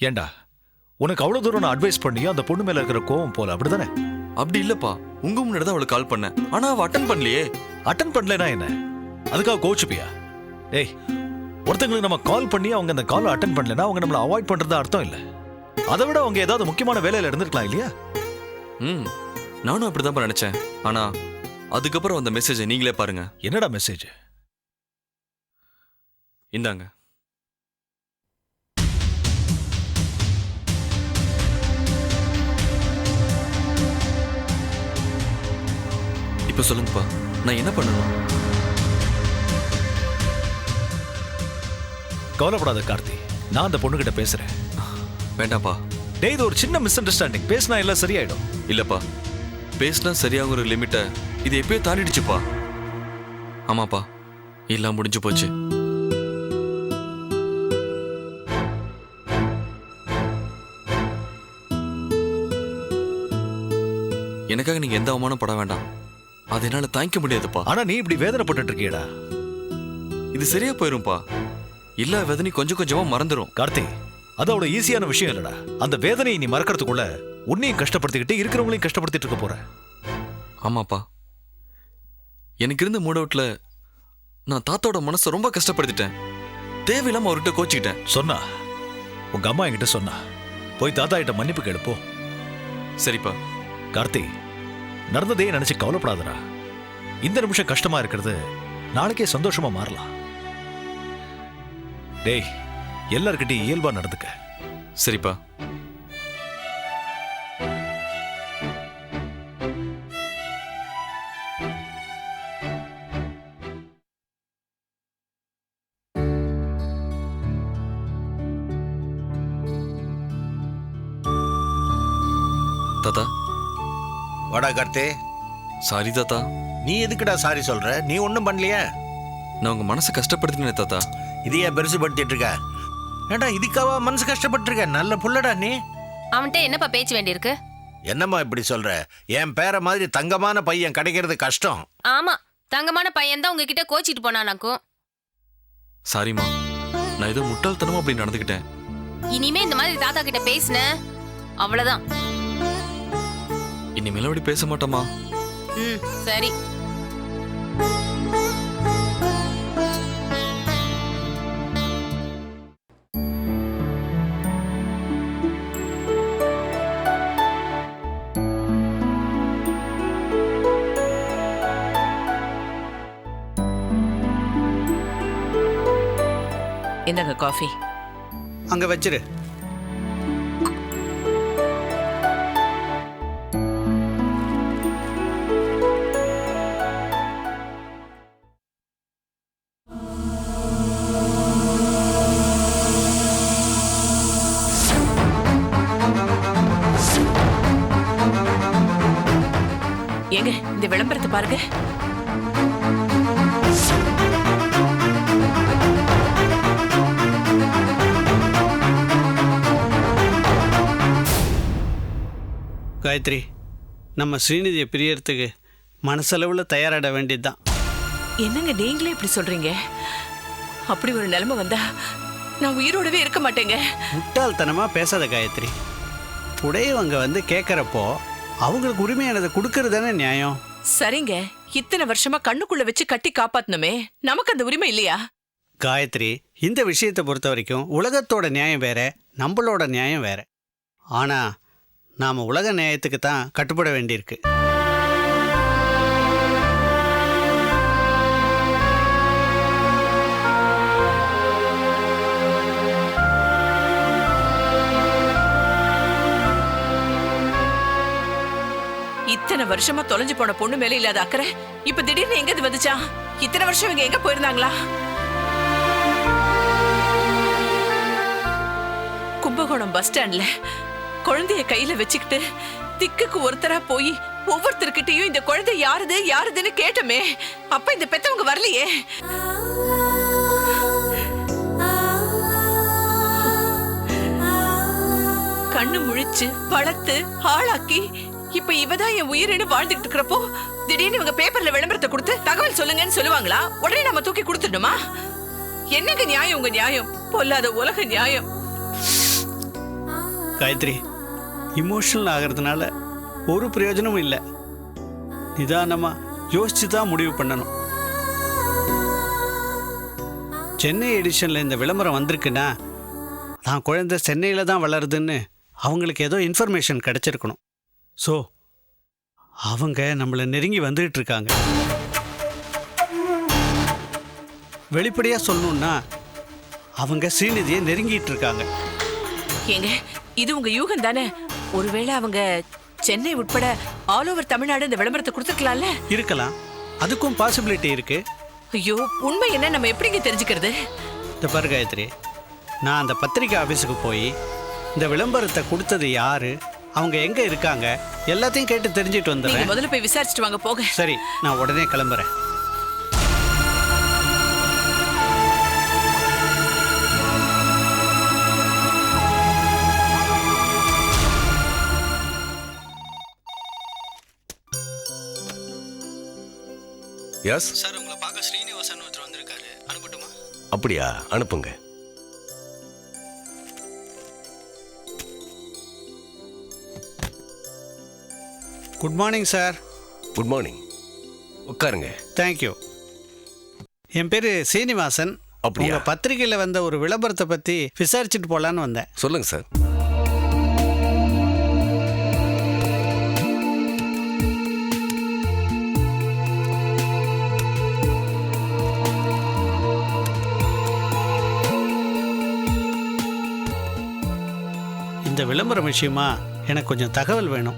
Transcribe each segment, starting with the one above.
ஏண்டா உனக்கு அவ்வளவு தூரம் நான் அட்வைஸ் பண்ணியும் அந்த பொண்ணு மேல இருக்கிற கோவம் போல அப்படிதானே? அப்படி இல்லப்பா உங்க முன்னாடி தான் அவளுக்கு கால் பண்ணேன். ஆனா அவ அட்டன் பண்ணலையே. அட்டன் பண்ணலனா என்ன? அதுக்காக கோச்சுப்பியா ஏய் ஒருத்தங்களுக்கு நம்ம கால் பண்ணி அவங்க அந்த காலை அட்டன் பண்ணலனா அவங்க நம்மள அவாய்ட் பண்றது அர்த்தம் இல்ல. அதை விட அவங்க ஏதாவது முக்கியமான வேலையில இருந்திருக்கலாம் இல்லையா? ம் நானும் அப்படிதான் நினைச்சேன். ஆனா அதுக்கப்புறம் அந்த மெசேஜை நீங்களே பாருங்க. என்னடா மெசேஜ் இந்தாங்க. இப்ப சொல்லுங்கப்பா. நான் என்ன பண்ணணும்? கவலைப்படாத கார்த்தி. நான் அந்த பொண்ணுகிட்ட பேசுறேன். வேண்டாம்ப்பா. டேய் இது ஒரு சின்ன மிஸ் அண்டர்ஸ்டாண்டிங் பேசினா எல்லாம் சரியாயிடும். இல்லப்பா. பேசினா சரியாகுற லிமிட்டை இது எப்பயோ தாண்டிடுச்சுப்பா. ஆமாப்பா. எல்லாம் முடிஞ்சு போச்சு. எனக்காக நீங்க எந்த அவமானம் பட வேண்டாம். அது என்னால தாங்கிக்க முடியாதுப்பா. ஆனா நீ இப்படி வேதனைப்பட்டுட்டு இருக்கியடா. இது சரியா போயிரும்ப்பா எல்லா வேதனையும் கொஞ்சம் கொஞ்சமா மறந்துடும் கார்த்தி அது அவ்வளவு ஈஸியான விஷயம் இல்லடா. அந்த வேதனையை நீ மறக்கறதுக்குள்ள உன்னையும் கஷ்டப்படுத்திக்கிட்டு இருக்கிறவங்களையும் கஷ்டப்படுத்திட்டு இருக்க போற. ஆமாப்பா. எனக்கு இருந்த மூட் அவுட்ல நான் தாத்தாவோட மனசை ரொம்ப கஷ்டப்படுத்திட்டேன். தேவையில்லாம அவர்கிட்ட கோச்சிக்கிட்டேன். சொன்னா. உங்க அம்மா என்கிட்ட சொன்னா. போய் தாத்தா கிட்ட மன்னிப்பு கேளு போ. சரிப்பா. கார்த்தி நடந்ததே நினைச்சு கவலைப்படாதடா. இந்த நிமிஷம் கஷ்டமா இருக்கிறது. நாளைக்கே சந்தோஷமா மாறலாம். டேய் எல்லார்கிட்டயும் இயல்பா நடந்துக்க. சரிப்பா. தாத்தா? வாடா கார்த்தி. சாரி தாத்தா. நீ எதுக்குடா சாரி சொல்ற? நீ ஒன்றும் பண்ணலையே? நான் உங்க மனசை கஷ்டப்படுத்தினேன் தாத்தா. இதையே பெருசுபடுத்திட்டு இருக்க. ஏடா இதுக்காவா மனசு கஷ்டப்பட்டிருக்க? நல்ல புள்ளடா நீ. அவன்கிட்ட என்னப்பா பேச்சு வேண்டியிருக்கு? என்னம்மா இப்படி சொல்ற? என் பேர மாதிரி தங்கமான பையன் கிடைக்கிறது கஷ்டம். ஆமா தங்கமான பையன் தான் உங்ககிட்ட கோச்சிட்டு போனானாக்கும். சாரிம்மா நான் ஏதோ முட்டாள்தனமா அப்படி நடந்துக்கிட்டேன். இனிமே இந்த மாதிரி தாத்தா கிட்ட பேசுன? அவ்வளவுதான். இனிமேல அப்படி பேச மாட்டோமா? ம் சரி. இந்தாங்க காஃபி. அங்க வச்சிரு. காயத்ரி நம்ம ஸ்ரீநிதியை பிரியறதுக்கு மனசளவில் தயாராட வேண்டியதுதான். என்னங்க நீங்களே இப்படி சொல்றீங்க? அப்படி ஒரு நிலைமை வந்தா நான் உயிரோடவே இருக்க மாட்டேங்க. முட்டாள்தனமாக பேசாத காயத்ரி. உடையவங்க வந்து கேட்குறப்போ அவங்களுக்கு உரிமையானதை கொடுக்கறது தானே நியாயம்? சரிங்க. இத்தனை வருஷமா கண்ணுக்குள்ள வச்சு கட்டி காப்பாத்தணுமே. நமக்கு அந்த உரிமை இல்லையா? காயத்ரி இந்த விஷயத்தை பொறுத்த வரைக்கும் உலகத்தோட நியாயம் வேற நம்மளோட நியாயம் வேற. ஆனால் நாம் உலக நியாயத்துக்கு தான் கட்டுப்பட வேண்டியிருக்கு. இத்தனை வருஷமா தொலைஞ்சு போன பொண்ணு மேல இல்லாத அக்கறை இப்ப திடீர்னு எங்கது வந்துச்சா? இத்தனை வருஷம் இவங்க எங்க போயிருந்தாங்களா? கும்பகோணம் பஸ் ஸ்டாண்ட்ல குழந்தைய கையில வச்சுக்கிட்டு திக்குக்கு ஒருத்தரா போய் ஒவ்வொருத்தர்கிட்டயும் இந்த குழந்தை யாருது யாருதுன்னு கேட்டோமே. அப்ப இந்த பெத்தவங்க வரலையே. கண்ணு முழிச்சு வளர்த்து ஆளாக்கி இப்ப இவதான் என் உயிரினு வாழ்ந்துட்டு இருக்கிறப்போ திடீர்னு இவங்க பேப்பர்ல விளம்பரத்தை கொடுத்து தகவல் சொல்லுங்கன்னு சொல்லுவாங்களா? உடனே நம்ம தூக்கி கொடுத்துடணுமா? என்னங்க நியாயம் உங்க நியாயம்? பொல்லாத உலக நியாயம். காயத்ரி இமோஷனல் ஆகிறதுனால ஒரு பிரயோஜனமும் இல்லை. நிதானமாக யோசிச்சு தான் முடிவு பண்ணணும். சென்னை எடிஷனில் இந்த விளம்பரம் வந்திருக்குன்னா நான் குழந்தை சென்னையில் தான் வளருதுன்னு அவங்களுக்கு ஏதோ இன்ஃபர்மேஷன் கிடச்சிருக்கணும். ஸோ அவங்க நம்மளை நெருங்கி வந்துகிட்டு இருக்காங்க. வெளிப்படையாக சொல்லணும்னா அவங்க ஸ்ரீநிதியை நெருங்கிட்டு இருக்காங்க. ஏங்க இது உங்க யூகம் தானே ஒருவேளை அவங்க சென்னை உட்பட ஆல் ஓவர் தமிழ்நாடு இந்த விளம்பரத்தை கொடுத்துருக்கலாம்ல? இருக்கலாம். அதுக்கும் பாசிபிலிட்டி இருக்கு. ஐயோ உண்மை என்ன? நம்ம எப்படிங்க தெரிஞ்சுக்கிறது? இந்த பாரு காயத்ரி நான் அந்த பத்திரிக்கை ஆஃபீஸுக்கு போய் இந்த விளம்பரத்தை கொடுத்தது யாரு? அவங்க எங்க இருக்காங்க? எல்லாத்தையும் கேட்டு தெரிஞ்சுட்டு நீங்க வந்துடுறேன் முதல்ல போய் விசாரிச்சுட்டு வாங்க போக சரி நான் உடனே கிளம்புறேன். எஸ் சார் உங்களை பார்க்க ஸ்ரீனிவாசன் ஒருத்தர் வந்திருக்காரு. அனுப்பட்டுமா? அப்படியா? அனுப்புங்க. Good morning sir good morning உட்காருங்க. தேங்க்யூ என் பேர் சீனிவாசன் அப்படியா? உங்க பத்திரிக்கையில் வந்த ஒரு விளம்பரத்தை பற்றி விசாரிச்சுட்டு போகலான்னு வந்தேன். சொல்லுங்க சார் இந்த விளம்பரம் விஷயமா எனக்கு கொஞ்சம் தகவல் வேணும்.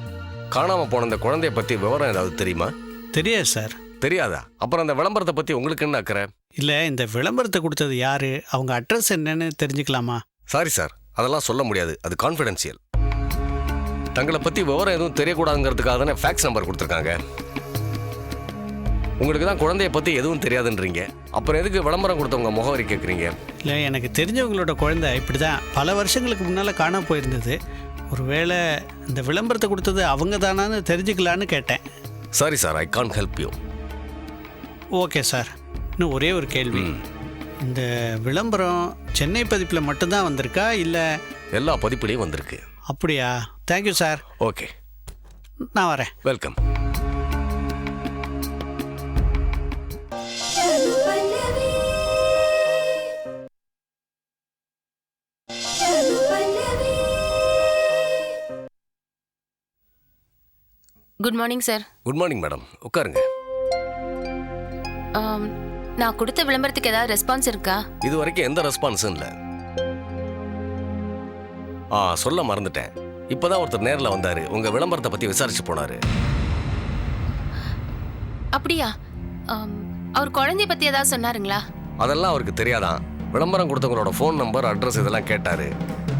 காணாம போன அந்த குழந்தைய பத்தி விவரம் ஏதாவது தெரியுமா? தெரியாது சார். தெரியாதா? அப்புறம் அந்த விளம்பரத்தை பத்தி உங்களுக்கு என்ன அக்கறை? இல்லை இந்த விளம்பரத்தை கொடுத்தது யாரு? அவங்க அட்ரஸ் என்னன்னு தெரிஞ்சுக்கலாமா? சாரி சார் அதெல்லாம் சொல்ல முடியாது. அது கான்ஃபிடென்ஷியல் தங்களை பத்தி விவரம் எதுவும் தெரியக்கூடாதுங்கிறதுக்காக தானே ஃபேக்ஸ் நம்பர் கொடுத்துருக்காங்க. உங்களுக்கு தான் குழந்தைய பத்தி எதுவும் தெரியாதுன்றீங்க. அப்புறம் எதுக்கு விளம்பரம் கொடுத்தவங்க முகவரி கேட்குறீங்க இல்லை எனக்கு தெரிஞ்சவங்களோட குழந்தை இப்படி தான் பல வருஷங்களுக்கு முன்னால் காணாம போயிருந்தது. ஒருவேளை இந்த விளம்பரத்தை கொடுத்தது அவங்க தானான்னு தெரிஞ்சுக்கலான்னு கேட்டேன். Sorry sir I can't help you okay sir இன்னும் ஒரே ஒரு கேள்வி. இந்த விளம்பரம் சென்னை பதிப்பில் மட்டும்தான் வந்திருக்கா? இல்லை எல்லா பதிப்புலையும் வந்திருக்கு. அப்படியா? தேங்க்யூ சார் ஓகே நான் வரேன். Welcome good morning sir good morning madam உட்காருங்க. நான் கொடுத்த விளம்பரத்துக்கு ஏதாவது ரெஸ்பான்ஸ் இருக்கா? இது வரைக்கும் எந்த ரெஸ்பான்ஸும் இல்லை. ஆ சொல்ல மறந்துட்டேன். இப்பதான் ஒருத்தர் நேரில் வந்தாரு. உங்க விளம்பரத்தை பத்தி விசாரிச்சு போனாரு. அப்படியா? ஆம், அவர் குழந்தைய பத்தி ஏதாவது சொன்னாருங்களா? அதெல்லாம் அவருக்கு தெரியாதான். விளம்பரம் கொடுத்தவங்களோட ஃபோன் நம்பர் அட்ரஸ் இதெல்லாம் கேட்டாரு.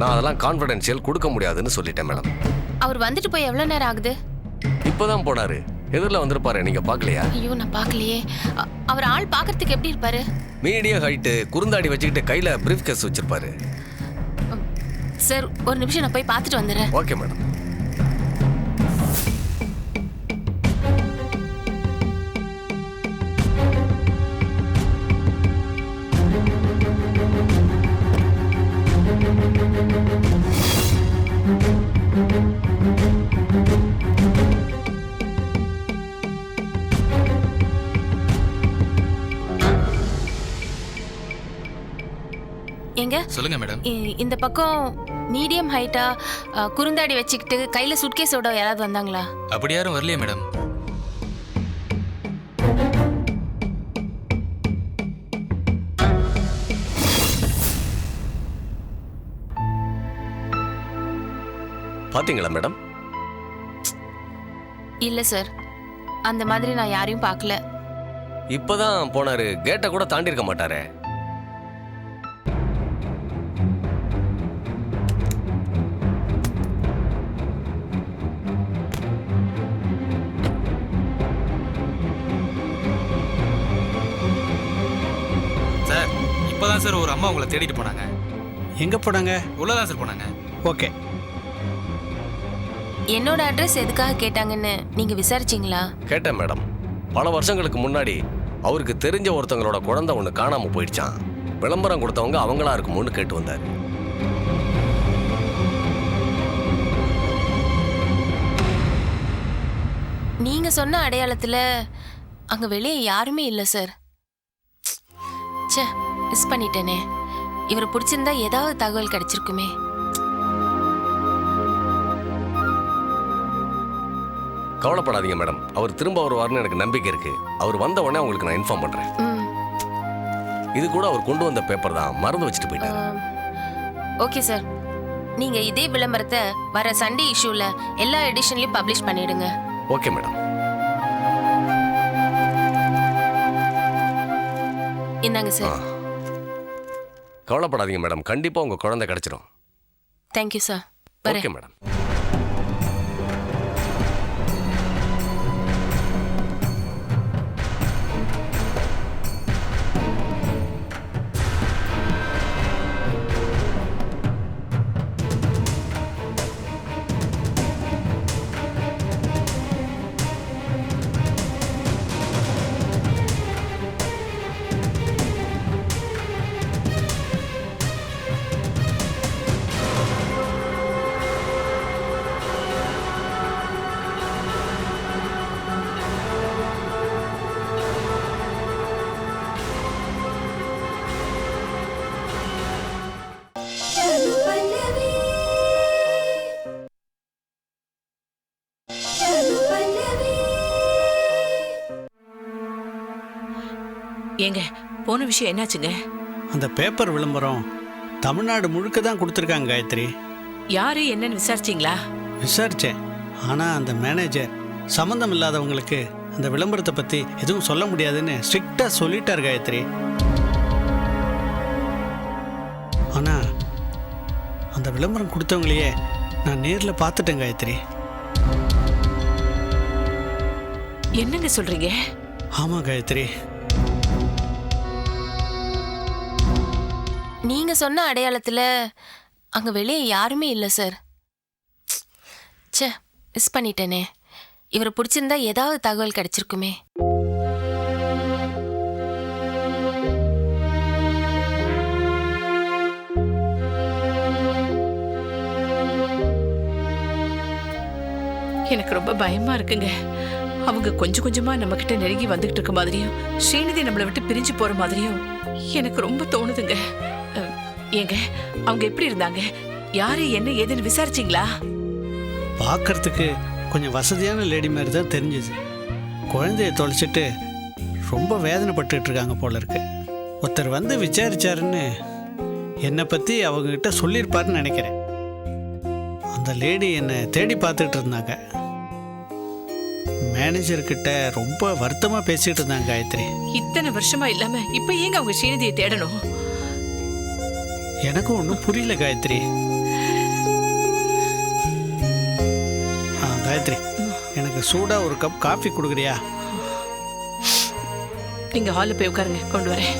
நான் அதெல்லாம் கான்ஃபிடென்ஷியல் கொடுக்க முடியாதுன்னு சொல்லிட்டேன் மேடம் அவர் வந்துட்டு போய் எவ்வளவு நேரம் ஆகுது? இப்பதான் போனாரு. எதிரில் வந்திருப்பாரு நீங்க பார்க்கலையா? ஐயோ நான் பார்க்கலையே. அ- அவர் ஆள் பார்க்கறதுக்கு எப்படி இருப்பாரு? மீடியம் ஹைட்டு குறுந்தாடி வச்சுக்கிட்டு கையில பிரீஃப் கேஸ் வச்சிருப்பாரு சார் ஒரு நிமிஷம் நான் போய் பார்த்துட்டு வந்துடுறேன். Okay madam. எங்க சொல்லுங்க மேடம். இந்த பக்கம் மீடியம் ஹைட்டா குறுந்தாடி வச்சுக்கிட்டு கையில சுட்கேஸோட யாராவது வந்தாங்களா? அப்படி யாரும் வரலையே மேடம். பாத்தீங்களா மேடம்? இல்ல சார் அந்த மாதிரி நான் யாரையும் பார்க்கல இப்பதான் போனாரு. கேட்டை கூட தாண்டி இருக்க மாட்டாரே. அம்மா உங்களை தேடிட்டு போனாங்க. எங்கே போனாங்க? உள்ளதான் போனாங்க. ஓகே. என்னோட அட்ரஸ் எதுக்காக கேட்டாங்கன்னு நீங்க விசாரிச்சீங்களா? கேட்டேன் மேடம். பல வருஷங்களுக்கு முன்னாடி அவருக்கு தெரிஞ்ச ஒருத்தவங்களோட குழந்தை ஒன்று காணாமல் போயிடுச்சான் விளம்பரம் கொடுத்தவங்க அவங்களா இருக்குமோன்னு கேட்டு வந்தார். நீங்க சொன்ன அடையாளத்துல அங்க வெளியே யாருமே இல்லை சார். சே மிஸ் பண்ணிட்டேனே. இவரை பிடிச்சிருந்தா ஏதாவது தகவல் கிடைச்சிருக்குமே. கவலைப்படாதீங்க மேடம். அவர் திரும்ப வருவார்னு எனக்கு நம்பிக்கை இருக்கு. அவர் வந்த உடனே உங்களுக்கு நான் இன்ஃபார்ம் பண்றேன். இது கூட அவர் கொண்டு வந்த பேப்பர் தான். மறந்து வச்சுட்டு போயிட்டாரு. Okay sir. நீங்க இதே விளம்பரத்தை வர சண்டே இஷ்யூல எல்லா எடிஷன்லயும் பப்ளிஷ் பண்ணிடுங்க. Okay madam. இந்தாங்க சார். கவலைப்படாதீங்க மேடம். கண்டிப்பா உங்க குழந்தை கிடைச்சிரும் தேங்க்யூ சார் ஓகே மேடம். ஏங்க போன விஷயம் என்னாச்சுங்க? அந்த பேப்பர் விளம்பரம் தமிழ்நாடு முழுக்க தான் கொடுத்துருக்காங்க காயத்ரி. யாரு என்னன்னு விசாரிச்சீங்களா? விசாரித்தேன் ஆனால் அந்த மேனேஜர் சம்மந்தம் இல்லாதவங்களுக்கு அந்த விளம்பரத்தை பற்றி எதுவும் சொல்ல முடியாதுன்னு ஸ்ட்ரிக்டாக சொல்லிட்டார் காயத்ரி. ஆனால் அந்த விளம்பரம் கொடுத்தவங்களையே நான் நேரில் பார்த்துட்டேன் காயத்ரி. என்னங்க சொல்றீங்க? ஆமாம் காயத்ரி. நீங்க சொன்ன அடையாளத்துல அங்க வெளியே யாருமே இல்லை சார் ச்சே மிஸ் பண்ணிட்டேனே. இவரை பிடிச்சிருந்தா ஏதாவது தகவல் கிடைச்சிருக்குமே. எனக்கு ரொம்ப பயமா இருக்குங்க. அவங்க கொஞ்சம் கொஞ்சமா நம்ம கிட்ட நெருங்கி வந்துகிட்டு இருக்க மாதிரியும் ஸ்ரீநிதி நம்மளை விட்டு பிரிஞ்சு போற மாதிரியும் எனக்கு ரொம்ப தோணுதுங்க. ஏங்க அவங்க எப்படி இருந்தாங்க? யாரு என்ன ஏதுன்னு விசாரிச்சீங்களா? பார்க்கறதுக்கு கொஞ்சம் வசதியான லேடி மாதிரி தான் தெரிஞ்சுது. குழந்தைய தொலைச்சிட்டு ரொம்ப வேதனைப்பட்டுட்டு இருக்காங்க போல இருக்கு. ஒருத்தர் வந்து விசாரிச்சாருன்னு என்னை பற்றி அவங்கக்கிட்ட சொல்லியிருப்பாருன்னு நினைக்கிறேன். அந்த லேடி என்னை தேடி பார்த்துட்டு இருந்தாங்க. மேனேஜர்கிட்ட ரொம்ப வருத்தமாக பேசிகிட்டு இருந்தாங்க காயத்ரி. இத்தனை வருஷமா இல்லாம இப்ப ஏங்க அவங்க ஸ்ரீநிதியை தேடணும்? எனக்கும் ஒன்றும் புரியல காயத்ரி. ஆ காயத்ரி எனக்கு சூடாக ஒரு கப் காஃபி கொடுக்குறியா? நீங்க ஹாலில் போய் உட்காருங்க கொண்டு வரேன்.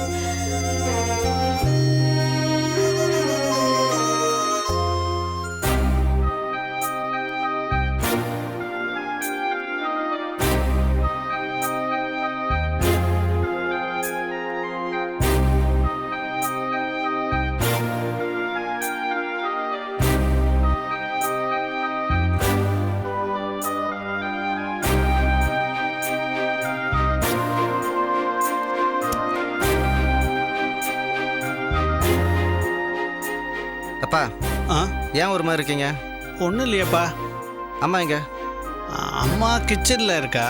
அப்பா ஆ? ஏன் ஒரு மாதிரி இருக்கீங்க? ஒன்றும் இல்லையாப்பா. அம்மா எங்க? அம்மா கிச்சனில் இருக்கா.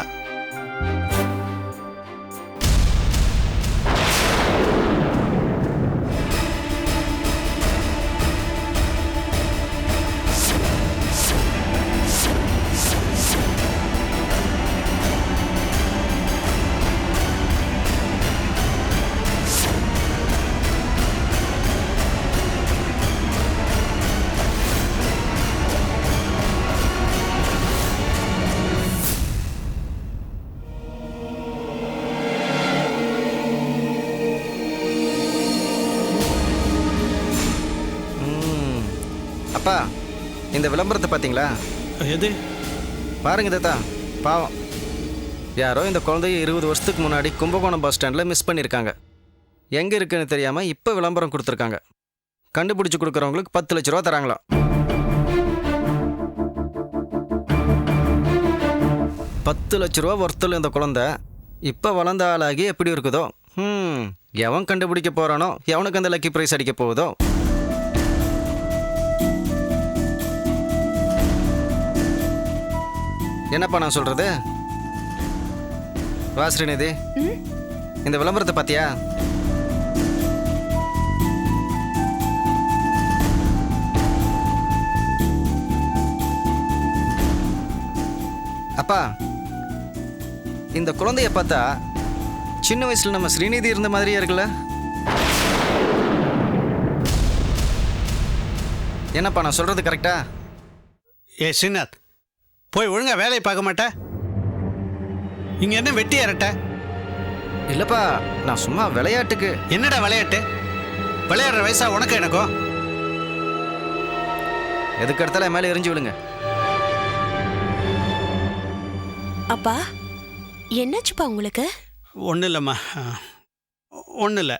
அப்பா இந்த விளம்பரத்தை பார்த்தீங்களா? எது? பாருங்க தாத்தா பாவம். யாரோ இந்த குழந்தைய இருபது வருஷத்துக்கு முன்னாடி கும்பகோணம் பஸ் ஸ்டாண்டில் மிஸ் பண்ணியிருக்காங்க. எங்கே இருக்குன்னு தெரியாமல் இப்போ விளம்பரம் கொடுத்துருக்காங்க. கண்டுபிடிச்சி கொடுக்குறவங்களுக்கு பத்து லட்ச ரூபா தராங்களாம். பத்து லட்ச ரூபா ஒருத்தல் இந்த குழந்தை இப்போ வளர்ந்த ஆளாகி எப்படி இருக்குதோ? ம் எவன் கண்டுபிடிக்க போறானோ எவனுக்கு அந்த லக்கி ப்ரைஸ் அடிக்க போகுதோ? என்னப்பா நான் சொல்றது? வா ஸ்ரீநிதி. இந்த விளம்பரத்தை பார்த்தியா அப்பா இந்த குழந்தைய பார்த்தா சின்ன வயசுல நம்ம ஸ்ரீநிதி இருந்த மாதிரியே இருக்குல்ல? என்னப்பா நான் சொல்றது கரெக்டா ஏ ஸ்ரீநாத் போய் ஒழுங்கா வேலையை பார்க்க மாட்டே? இங்க என்ன வெட்டி அரட்ட? இல்லப்பா நான் சும்மா விளையாட்டுக்கு. என்னடா விளையாட்டு? விளையாடுற வயசா உனக்கு எனக்கும் எதுக்கு இடத்துல மேலே எரிஞ்சு விடுங்க அப்பா என்னாச்சுப்பா உங்களுக்கு? ஒன்றும் இல்லைம்மா ஒன்றும் இல்லை